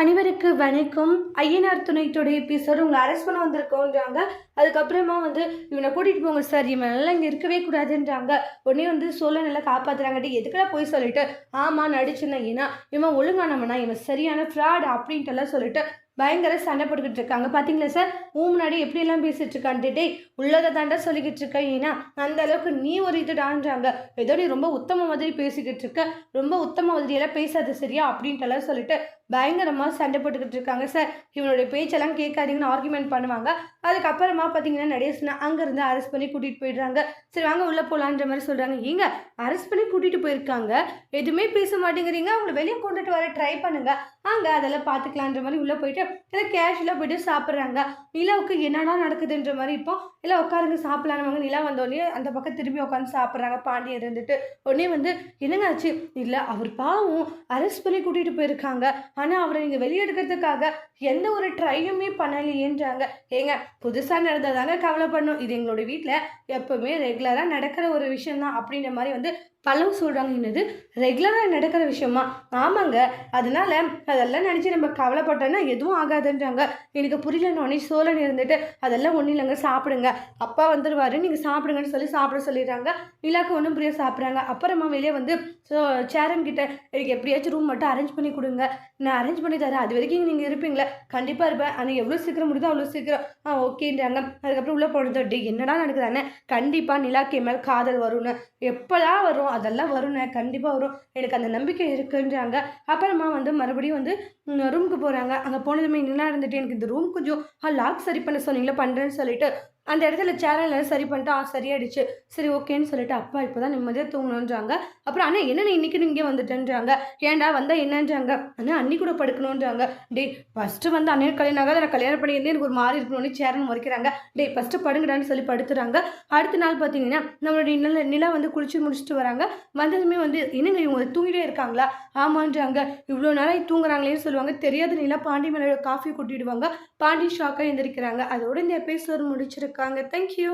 அனைவருக்கு வணக்கம். ஐயனார் துணைத்தோட எபிசோடு உங்களை அரெஸ்ட் பண்ண வந்திருக்கோன்றாங்க. அதுக்கப்புறமா வந்து இவனை கூட்டிகிட்டு போங்க சார். இவன் நல்லா இங்கே இருக்கவே கூடாதுன்றாங்க. உடனே வந்து சோழ நல்லா காப்பாற்றுறாங்கட்டு எதுக்கெல்லாம் போய் சொல்லிட்டு? ஆமாம் நடிச்சுனா ஏன்னா இவன் ஒழுங்கானவனா? இவன் சரியான ஃப்ராட் அப்படின்ட்டு எல்லாம் சொல்லிட்டு பயங்கர சண்டை போட்டுக்கிட்டு இருக்காங்க. பார்த்தீங்களா சார் உன் முன்னாடி எப்படியெல்லாம் பேசிகிட்டு இருக்கான்ட்டு டே உள்ளதை தாண்டா சொல்லிக்கிட்டு இருக்க ஏன்னா அந்த அளவுக்கு நீ ஒரு இதுடான்றாங்க. ஏதோ நீ ரொம்ப உத்தம மாதிரி பேசிக்கிட்டு இருக்க ரொம்ப உத்தம மாதிரியெல்லாம் பேசாத சரியா அப்படின்ட்டுலாம் சொல்லிட்டு பயங்கரமாக சண்டை போட்டுக்கிட்டு இருக்காங்க சார் இவனுடைய பேச்செல்லாம் கேட்காதீங்கன்னு ஆர்குமெண்ட் பண்ணுவாங்க. அதுக்கப்புறமா பார்த்தீங்கன்னா நடேசனை அங்கேருந்து அரெஸ்ட் பண்ணி கூட்டிகிட்டு போயிடுறாங்க. சரி வாங்க உள்ளே போகலான்ற மாதிரி சொல்கிறாங்க ஏங்க அரெஸ்ட் பண்ணி கூட்டிகிட்டு போயிருக்காங்க? எதுவுமே பேச மாட்டேங்கிறீங்க. அவங்கள வெளியே கொண்டுட்டு வர ட்ரை பண்ணுங்கள் அங்கே அதெல்லாம் பார்த்துக்கலான்ற மாதிரி உள்ளே போயிட்டு இல்லை கேஷுவலாக போய்ட்டு சாப்பிட்றாங்க. நிலாவுக்கு என்னடா நடக்குதுன்ற மாதிரி இப்போ எல்லாம் உட்காருங்க சாப்பிட்லான்னு நிலா வந்தோடனே அந்த பக்கம் திரும்பி உட்காந்து சாப்பிட்றாங்க. பாண்டியர் இருந்துட்டு உடனே வந்து என்னங்க ஆச்சு? இல்லை அவர் பாவம் அரெஸ்ட் பண்ணி கூட்டிகிட்டு போயிருக்காங்க. ஆனால் அவரை நீங்கள் வெளியெடுக்கிறதுக்காக எந்த ஒரு ட்ரையுமே பண்ணலையேன்றாங்க. ஏங்க புதுசாக நடந்ததாங்க கவலை பண்ணும் இது எங்களோட வீட்டில் எப்போவுமே ரெகுலராக நடக்கிற ஒரு விஷயம் தான் அப்படின்ற மாதிரி வந்து பல்லவ சொல்கிறாங்க என்னது ரெகுலராக நடக்கிற விஷயமா? ஆமாங்க. அதனால அதெல்லாம் நினச்சி நம்ம கவலைப்பட்டோன்னா எதுவும் ஆகாதுன்றாங்க. எனக்கு புரியலன்னு சோழன் இருந்துட்டு அதெல்லாம் ஒன்றும் இல்லைங்க சாப்பிடுங்க. அப்பா வந்துடுவார் நீங்கள் சாப்பிடுங்கன்னு சொல்லி சாப்பிட சொல்லிடுறாங்க. நிலாக்கு ஒன்றும் புரிய சாப்பிட்றாங்க. அப்புறமா வெளியே வந்து ஸோ சேரன் கிட்ட எனக்கு எப்படியாச்சும் ரூம் மட்டும் அரேஞ்ச் பண்ணி கொடுங்க. நான் அரேஞ்ச் பண்ணி தரேன். அது வரைக்கும் நீங்கள் இருப்பீங்களா. கண்டிப்பாக இருப்பேன். ஆனால் எவ்வளோ சீக்கிரம் முடியுதோ அவ்வளோ சீக்கிரம். ஆ ஓகேன்றாங்க. அதுக்கப்புறம் உள்ளே போனது டே என்னடா நடக்குதானே கண்டிப்பாக நிலாக்கு மேல் காதல் வரும்னு. எப்போதான் வரும்? அதெல்லாம் வருண்ணே கண்டிப்பாக வரும். எனக்கு அந்த நம்பிக்கை இருக்குன்றாங்க. அப்புறமா வந்து மறுபடியும் வந்து ரூமுக்கு போகிறாங்க அங்கே போனதுமே என்ன இருந்துட்டு எனக்கு இந்த ரூம் கொஞ்சம் லாக் சரி பண்ண சொன்னீங்களா? பண்ணுறேன்னு சொல்லிட்டு அந்த இடத்துல சேனல் சரி பண்ணிட்டு ஆ சரியாயிடுச்சு. சரி ஓகேன்னு சொல்லிட்டு அப்பா இப்போ தான் நிம்மதியாக தூங்கணுன்றாங்க அப்புறம் அண்ணா என்னென்ன நீ இன்னைக்கு இங்கே வந்துட்டேன்றாங்க. ஏன்டா வந்தால் என்னன்றாங்க. அண்ணா அன்னி கூட படுக்கணுன்றாங்க டேய் ஃபஸ்ட்டு வந்து அண்ணன் கல்யாணம் ஆகாத நான் கல்யாணம் பண்ணியிருந்தே எனக்கு ஒரு மாறி இருக்கணும்னு சேரன் முறைக்கிறாங்க. டேய் ஃபஸ்ட்டு படுங்கடான்னு சொல்லி படுத்துறாங்க. அடுத்த நாள் பார்த்தீங்கன்னா நம்மளுடைய நில நிலா வந்து குளிச்சு முடிச்சுட்டு வராங்க. வந்ததுமே வந்து என்னங்க இவங்க தூங்கிட்டே இருக்காங்களா? ஆமான்றாங்க. இவ்வளோ நாளாக தூங்குறாங்களேன்னு சொல்லுவாங்க. தெரியாத நிலா பாண்டி மேலே காஃபி கொட்டிடுவாங்க. பாண்டி ஷாக்காக எழுந்திருக்கிறாங்க. அதோட இந்த எபிசோட் முடிச்சிருக்காங்க தேங்க்யூ